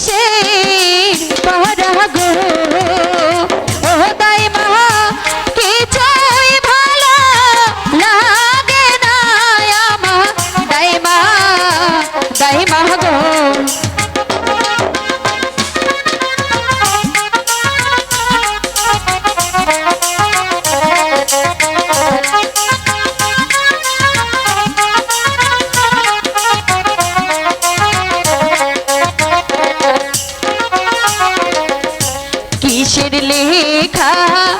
কিসের পরা গো। 卡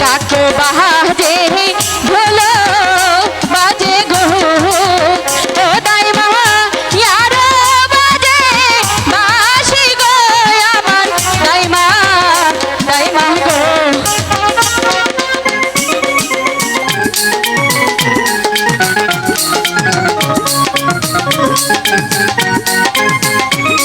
ডাকো বাহারে ঢোল বাজে গো।